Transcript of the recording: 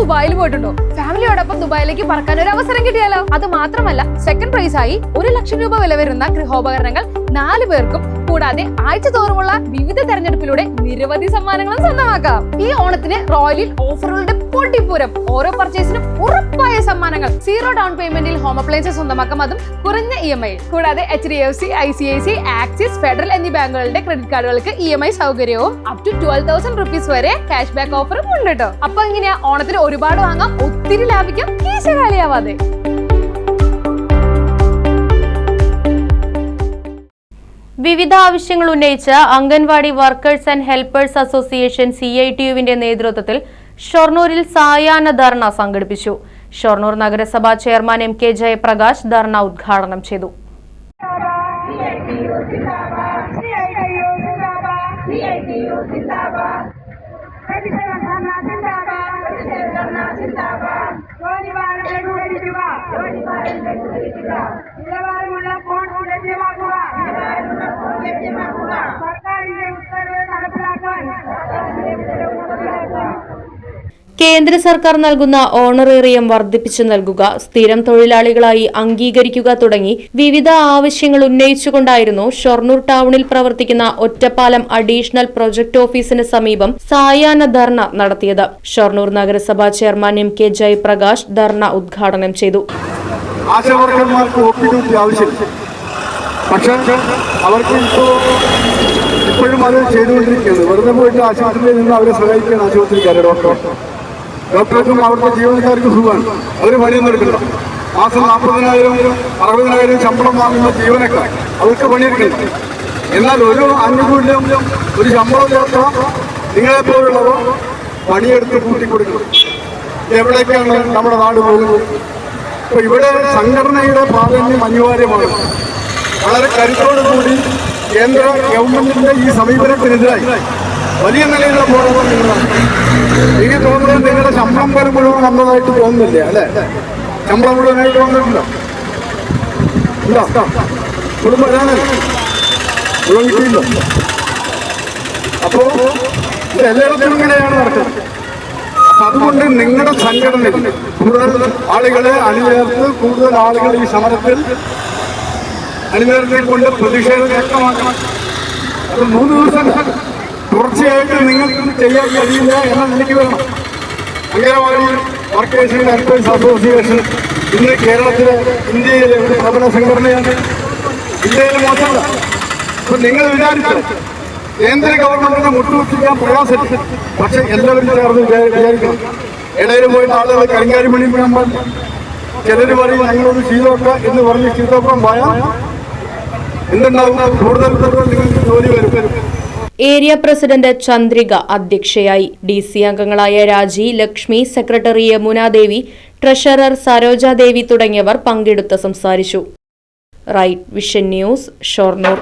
ദുബായിൽ പോയിട്ടുണ്ടോ? ഫാമിലിയോടൊപ്പം ദുബായിലേക്ക് പറക്കാൻ ഒരു അവസരം കിട്ടിയാലോ? അത് മാത്രമല്ല സെക്കൻഡ് പ്രൈസ് ആയി ഒരു ലക്ഷം രൂപ വില വരുന്ന ഗൃഹോപകരണങ്ങൾ നാല് പേർക്കും കൂടാതെ ആഴ്ച തോറുമുള്ള വിവിധ തെരഞ്ഞെടുപ്പിലൂടെ നിരവധി സമ്മാനങ്ങളും സ്വന്തമാക്കാം. ഈ ഓണത്തിന് റോയലിൽ ഓഫറുകളുടെ പൊട്ടിപ്പൂരം ഓരോ പർച്ചേസിനും ഉറപ്പായ സമ്മാനങ്ങൾ സീറോ ഡൗൺ പേയ്മെന്റിൽ ഹോം അപ്ലയൻസ് സ്വന്തമാക്കാം അതും കുറഞ്ഞ ഇ എം ഐ. കൂടാതെ H D F C I C I C Axis Federal എന്നീ ബാങ്കുകളുടെ ക്രെഡിറ്റ് കാർഡുകൾക്ക് ഇ എം ഐ സൗകര്യവും up to twelve thousand rupees വരെ ക്യാഷ് ബാക്ക് ഓഫറും ഉണ്ട് കേട്ടോ അപ്പൊ ഇങ്ങനെയാ ഓണത്തിന് ഒരുപാട് വാങ്ങാം ഒത്തിരി ലാഭിക്കാം കീശ വിവിധ ആവശ്യങ്ങൾ ഉന്നയിച്ച് anganwadi workers and helpers association C I T യുവിന്റെ നേതൃത്വത്തിൽ ഷൊർണൂരിൽ സായാഹ്ന ധർണ സംഘടിപ്പിച്ചു. ഷൊർണൂർ നഗരസഭാ chairman M K Jayaprakash dharna ഉദ്ഘാടനം ചെയ്തു. നിലവാരമുള്ള കേന്ദ്ര സർക്കാർ നൽകുന്ന ഓണറേറിയം വർദ്ധിപ്പിച്ചു നൽകുക സ്ഥിരം തൊഴിലാളികളായി അംഗീകരിക്കുക തുടങ്ങി വിവിധ ആവശ്യങ്ങൾ ഉന്നയിച്ചുകൊണ്ടായിരുന്നു ഷൊർണൂർ ടൗണിൽ പ്രവർത്തിക്കുന്ന ഒറ്റപ്പാലം അഡീഷണൽ പ്രൊജക്ട് ഓഫീസിന് സമീപം സായാഹ്ന ധർണ നടത്തിയത്. ഷൊർണൂർ നഗരസഭാ chairman M K Jayaprakash dharna ഉദ്ഘാടനം ചെയ്തു. പക്ഷേ അവർക്ക് ഇപ്പോൾ ഇപ്പോഴും അത് ചെയ്തുകൊണ്ടിരിക്കുകയാണ്. വെറുതെ പോയിട്ട് ആശുപത്രിയിൽ നിന്ന് അവരെ സഹായിക്കുകയാണ് ആശുപത്രിക്കാരെ ഡോക്ടർ. ഡോക്ടർക്കും അവരുടെ ജീവനക്കാർക്കും സുഖമാണ്. അവർ പണിയൊന്നും എടുക്കില്ല. മാസം നാൽപ്പതിനായിരം അറുപതിനായിരം ശമ്പളം വാങ്ങുന്ന ജീവനക്കാർ അവർക്ക് പണിയെടുക്കില്ല. എന്നാൽ ഒരു ആനുകൂല്യം ഒരു ശമ്പളം ചേർത്ത നിങ്ങളെപ്പോലുള്ളവർ പണിയെടുത്ത് കൂട്ടിക്കൊടുക്കണം. എവിടേക്കാണ് നമ്മുടെ നാട് പോകുന്നത്? ഇപ്പൊ ഇവിടെ സംഘടനയുടെ പ്രാധാന്യം അനിവാര്യമാണ്. വളരെ കരുത്തോടു കൂടി കേന്ദ്ര ഗവൺമെന്റിന്റെ ഈ സമീപനത്തിനെതിരായി വലിയ നിലയിലുള്ള പോരാട്ടം നിങ്ങളാണ്. എനിക്ക് തോന്നുന്നത് നിങ്ങളുടെ ശമ്പളം വരും മുഴുവൻ വന്നതായിട്ട് തോന്നുന്നില്ല അല്ലെ? ശമ്പളം മുഴുവനായിട്ട് വന്നിട്ടുണ്ടോ ഇല്ല കുടുംബം വരാനല്ല മുഴുവൻ കിട്ടിയില്ല അപ്പോ ഇത് എല്ലായിടത്തും ഇങ്ങനെയാണ് നടക്കുന്നത്. അതുകൊണ്ട് നിങ്ങളുടെ സംഘടനയിൽ കൂടുതൽ ആളുകളെ അണിചേർത്ത് കൂടുതൽ ആളുകൾ ഈ സമരത്തിൽ അണിചേർത്തിനെ കൊണ്ട് പ്രതിഷേധം വ്യക്തമാക്കണം. അത് മൂന്ന് ദിവസം തുടർച്ചയായിട്ട് നിങ്ങൾക്ക് ചെയ്യാൻ കഴിയില്ല എന്ന നിലയ്ക്ക് വേണം അംഗനവാടി വർക്കേഴ്സിന്റെ ആൻഡ് അസോസിയേഷൻ ഇന്ന് കേരളത്തിലെ ഇന്ത്യയിലെ ഒരു പ്രബല സംഘടനയാണ്. ഇന്ത്യയിൽ മാത്രമല്ല അപ്പൊ നിങ്ങൾ വിചാരിച്ചു കേന്ദ്ര ഗവൺമെന്റിനെ മുട്ടുകുത്തിക്കാൻ പ്രയാസമില്ല. പക്ഷെ എല്ലാവരും ചേർന്ന് വിചാ- വിചാരിക്കണം. ഇടയിൽ പോയിട്ട് ആളുകൾ കരിങ്കാരി മണി ചിലർ പറയും ഞങ്ങളൊന്ന് ചെയ്തോക്കാം എന്ന് പറഞ്ഞ് ചെയ്തോക്കാൻ പോയാൽ കൂടുതൽ ഏരിയ പ്രസിഡന്റ് ചന്ദ്രിക അധ്യക്ഷയായി. ഡി സി അംഗങ്ങളായ രാജി ലക്ഷ്മി സെക്രട്ടറി യമുനാദേവി ട്രഷറർ സരോജാദേവി തുടങ്ങിയവർ പങ്കെടുത്ത് സംസാരിച്ചു. Right vision news Shoranur.